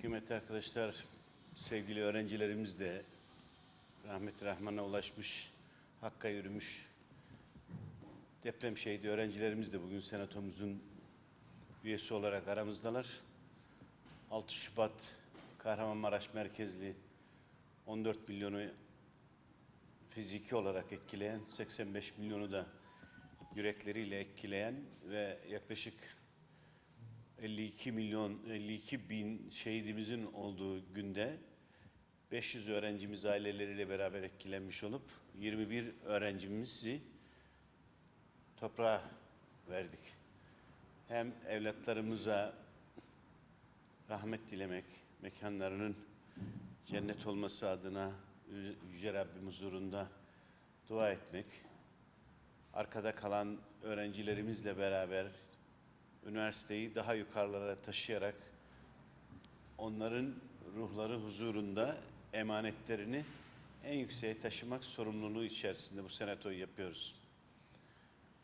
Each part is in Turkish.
Kıymetli arkadaşlar, sevgili öğrencilerimiz de rahmeti rahmana ulaşmış, hakka yürümüş deprem şehidi öğrencilerimiz de bugün senatomuzun üyesi olarak aramızdalar. 6 Şubat Kahramanmaraş merkezli 14 milyonu fiziki olarak etkileyen, 85 milyonu da yürekleriyle etkileyen ve yaklaşık 52 milyon, 52 bin şehidimizin olduğu günde 500 öğrencimiz aileleriyle beraber etkilenmiş olup 21 öğrencimizi toprağa verdik. Hem evlatlarımıza rahmet dilemek, mekanlarının cennet olması adına Yüce- Rabbim huzurunda dua etmek, arkada kalan öğrencilerimizle beraber üniversiteyi daha yukarılara taşıyarak onların ruhları huzurunda emanetlerini en yükseğe taşımak sorumluluğu içerisinde bu senatoyu yapıyoruz.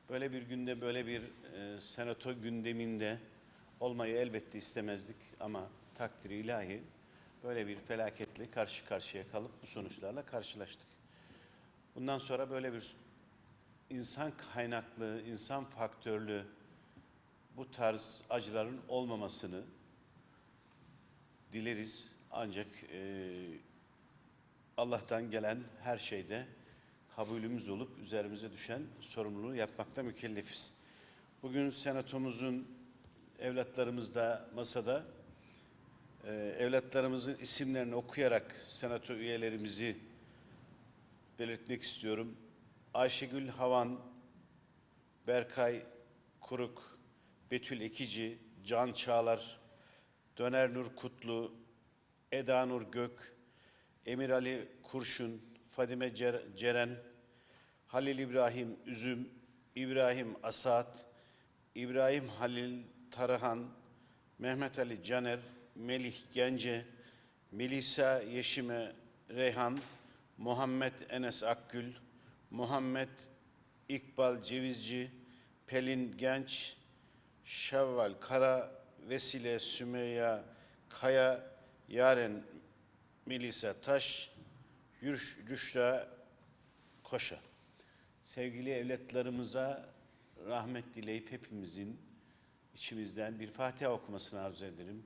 Böyle bir günde, böyle bir e, senato gündeminde olmayı elbette istemezdik ama takdiri ilahi böyle bir felaketle karşı karşıya kalıp bu sonuçlarla karşılaştık. Bundan sonra böyle bir insan kaynaklı, insan faktörlü bu tarz acıların olmamasını dileriz. Ancak e, Allah'tan gelen her şeyde kabulümüz olup üzerimize düşen sorumluluğu yapmakta mükellefiz. Bugün senatomuzun evlatlarımız da masada e, evlatlarımızın isimlerini okuyarak senato üyelerimizi belirtmek istiyorum. Ayşegül Havan, Berkay Kuruk, Betül Ekici, Can Çağlar, Döner Nur Kutlu, Eda Nur Gök, Emir Ali Kurşun, Fadime Cer- Ceren, Halil İbrahim Üzüm, İbrahim Asat, İbrahim Halil Tarhan, Mehmet Ali Caner, Melih Gence, Melisa Yeşime Reyhan, Muhammed Enes Akgül, Muhammed İkbal Cevizci, Pelin Genç, Şevval Kara, Vesile Sümeyye Kaya, Yaren Melisa Taş, Yürüş, Rüşra Koşa. Sevgili evlatlarımıza rahmet dileyip hepimizin içimizden bir Fatiha okumasını arzu ederim.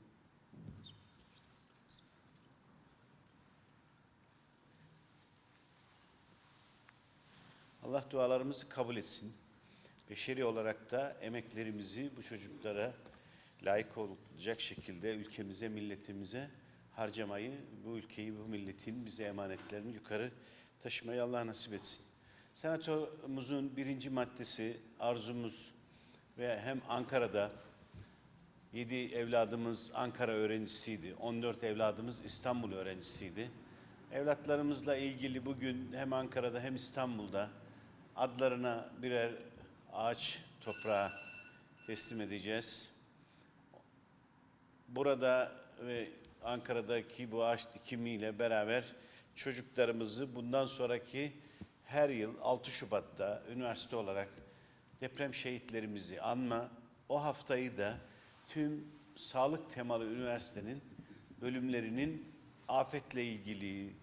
Allah dualarımızı kabul etsin. Beşeri olarak da emeklerimizi bu çocuklara layık olacak şekilde ülkemize, milletimize harcamayı, bu ülkeyi, bu milletin bize emanetlerini yukarı taşımayı Allah nasip etsin. Senatomuzun birinci maddesi arzumuz ve hem Ankara'da 7 evladımız Ankara öğrencisiydi. 14 evladımız İstanbul öğrencisiydi. Evlatlarımızla ilgili bugün hem Ankara'da hem İstanbul'da adlarına birer ağaç toprağa teslim edeceğiz. Burada ve Ankara'daki bu ağaç dikimiyle beraber çocuklarımızı bundan sonraki her yıl 6 Şubat'ta üniversite olarak deprem şehitlerimizi anma, o haftayı da tüm sağlık temalı üniversitenin bölümlerinin afetle ilgili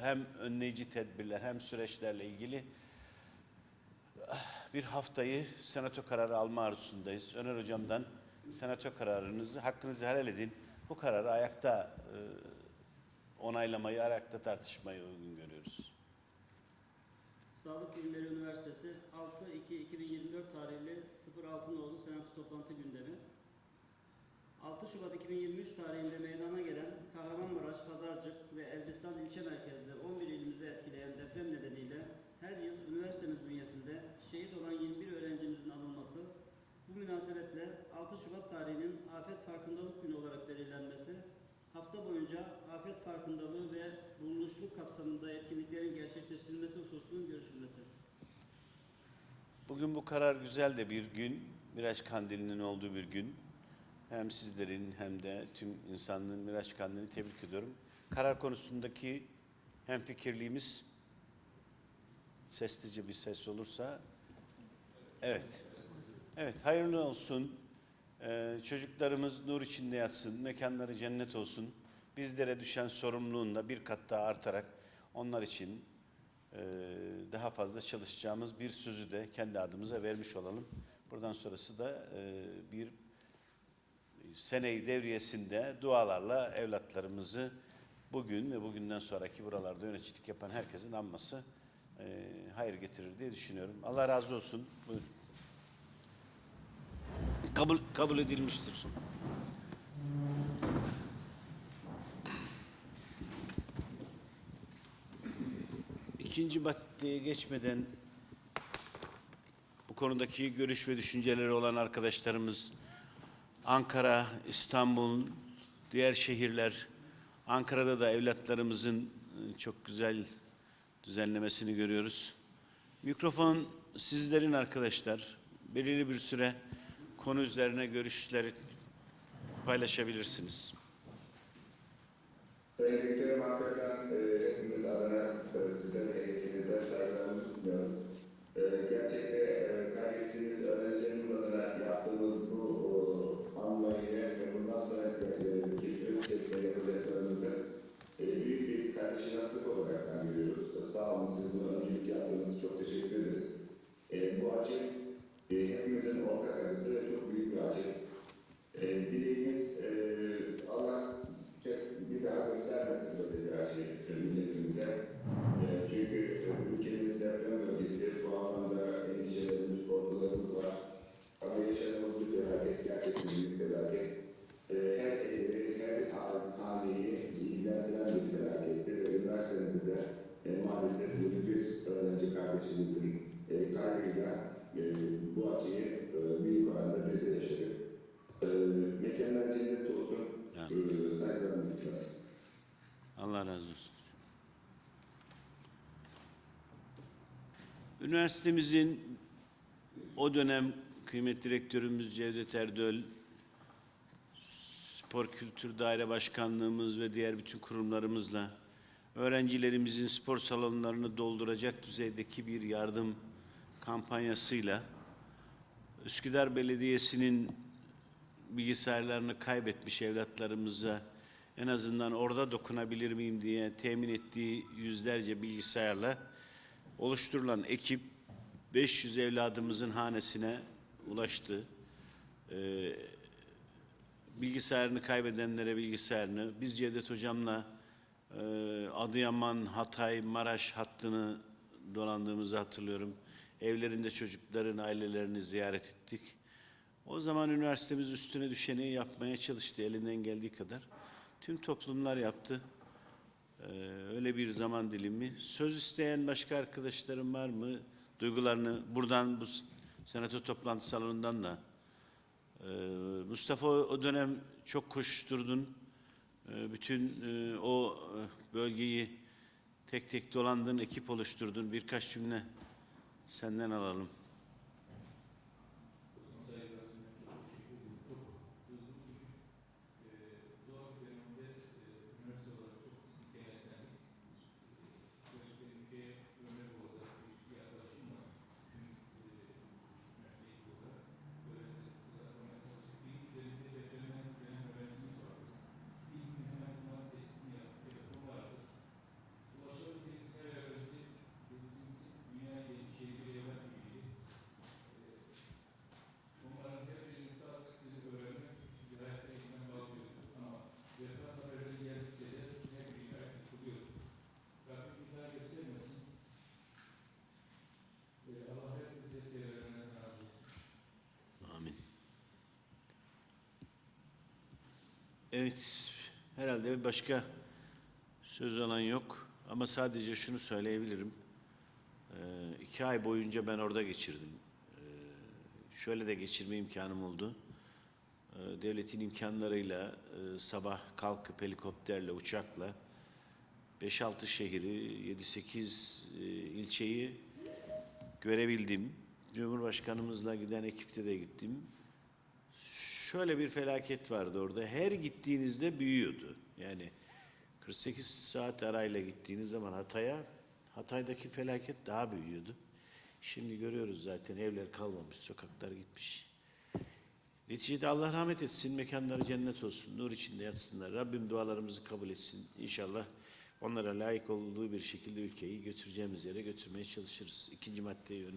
hem önleyici tedbirler hem süreçlerle ilgili bir haftayı senato kararı alma arzusundayız. Öner Hocam'dan senato kararınızı, hakkınızı helal edin. Bu kararı ayakta e, onaylamayı, ayakta tartışmayı uygun görüyoruz. Sağlık Bilimleri Üniversitesi 6-2-2024 tarihli 06 nolu Senato toplantı gündemi. 6 Şubat 2023 tarihinde meydana gelen Kahramanmaraş, Pazarcık ve Elbistan ilçe merkezli 11 ilimizi etkileyen deprem nedeniyle her yıl üniversitemiz bünyesinde şehit olan 21 öğrencimizin anılması, bu münasebetle 6 Şubat tarihinin Afet Farkındalık Günü olarak belirlenmesi, hafta boyunca afet farkındalığı ve bulunuşluk kapsamında etkinliklerin gerçekleştirilmesi hususunun görüşülmesi. Bugün bu karar güzel de bir gün, Miraç Kandili'nin olduğu bir gün. Hem sizlerin hem de tüm insanlığın Miraç Kandili'ni tebrik ediyorum. Karar konusundaki hem fikirliğimiz seslice bir ses olursa evet. Evet, hayırlı olsun. Ee, çocuklarımız nur içinde yatsın, mekanları cennet olsun. Bizlere düşen sorumluluğun da bir kat daha artarak onlar için e, daha fazla çalışacağımız bir sözü de kendi adımıza vermiş olalım. Buradan sonrası da e, bir seneyi devriyesinde dualarla evlatlarımızı bugün ve bugünden sonraki buralarda yöneticilik yapan herkesin anması e, hayır getirir diye düşünüyorum. Allah razı olsun. Buyurun. Kabul, kabul edilmiştir. İkinci maddeye geçmeden bu konudaki görüş ve düşünceleri olan arkadaşlarımız Ankara, İstanbul, diğer şehirler, Ankara'da da evlatlarımızın e, çok güzel düzenlemesini görüyoruz. Mikrofon sizlerin arkadaşlar. Belirli bir süre konu üzerine görüşleri paylaşabilirsiniz. Sayın Rektörüm hakikaten e, hepimiz adına e, sizlerin emeğinize saygılarımı sunuyorum. E, gerçekten e, kaybettiğimiz öğrencilerimiz adına yaptığımız bu o, anmayı ve bundan sonraki e, kitlesi çekmeyi yapacaklarımızı e, büyük bir karşılaştık olarak ben görüyoruz. E, sağ olun siz buna öncülük yaptığınız için çok teşekkür ederiz. E, bu açı e, hepimizin ortak acısı ve çok büyük bir acı. E, dileğimiz e, Allah tek- bir daha göstermesin böyle bir acı e, milletimize. E, çünkü e, ülkemiz deprem bölgesi, bu anlamda endişelerimiz, korkularımız var. Ama yaşadığımız bir felaket, gerçekten büyük bir felaket. E, her evi, her ha- haneyi ilgilendiren bir felaketti ve üniversitemizde de e, maalesef bu bir öğrenci kardeşimizin e, kaybıyla e, bu acıyı e, büyük oranda biz de yaşadık. E, mekanlar cennet olsun. Yani. E, saygılarımı sunuyoruz. Allah razı olsun. Üniversitemizin o dönem kıymetli direktörümüz Cevdet Erdöl, Spor Kültür Daire Başkanlığımız ve diğer bütün kurumlarımızla öğrencilerimizin spor salonlarını dolduracak düzeydeki bir yardım kampanyasıyla Üsküdar Belediyesi'nin bilgisayarlarını kaybetmiş evlatlarımıza en azından orada dokunabilir miyim diye temin ettiği yüzlerce bilgisayarla oluşturulan ekip 500 evladımızın hanesine ulaştı. Ee, bilgisayarını kaybedenlere bilgisayarını biz Cevdet Hocam'la e, Adıyaman, Hatay, Maraş hattını dolandığımızı hatırlıyorum. Evlerinde çocukların ailelerini ziyaret ettik. O zaman üniversitemiz üstüne düşeni yapmaya çalıştı elinden geldiği kadar. Tüm toplumlar yaptı. Ee, öyle bir zaman dilimi. Söz isteyen başka arkadaşlarım var mı? Duygularını buradan bu senato toplantı salonundan da. Ee, Mustafa o o dönem çok koşturdun. Ee, bütün e, o e, bölgeyi tek tek dolandın, ekip oluşturdun. Birkaç cümle senden alalım. Evet, herhalde başka söz alan yok. Ama sadece şunu söyleyebilirim. Ee, iki ay boyunca ben orada geçirdim. Ee, şöyle de geçirme imkanım oldu. Ee, devletin imkanlarıyla e, sabah kalkıp helikopterle, uçakla 5-6 şehri, 7-8 e, ilçeyi görebildim. Cumhurbaşkanımızla giden ekipte de gittim. Şöyle bir felaket vardı orada. Her gittiğinizde büyüyordu. Yani 48 saat arayla gittiğiniz zaman Hatay'a, Hatay'daki felaket daha büyüyordu. Şimdi görüyoruz zaten evler kalmamış, sokaklar gitmiş. Neticede Allah rahmet etsin, mekanları cennet olsun, nur içinde yatsınlar. Rabbim dualarımızı kabul etsin. İnşallah onlara layık olduğu bir şekilde ülkeyi götüreceğimiz yere götürmeye çalışırız. İkinci maddeyi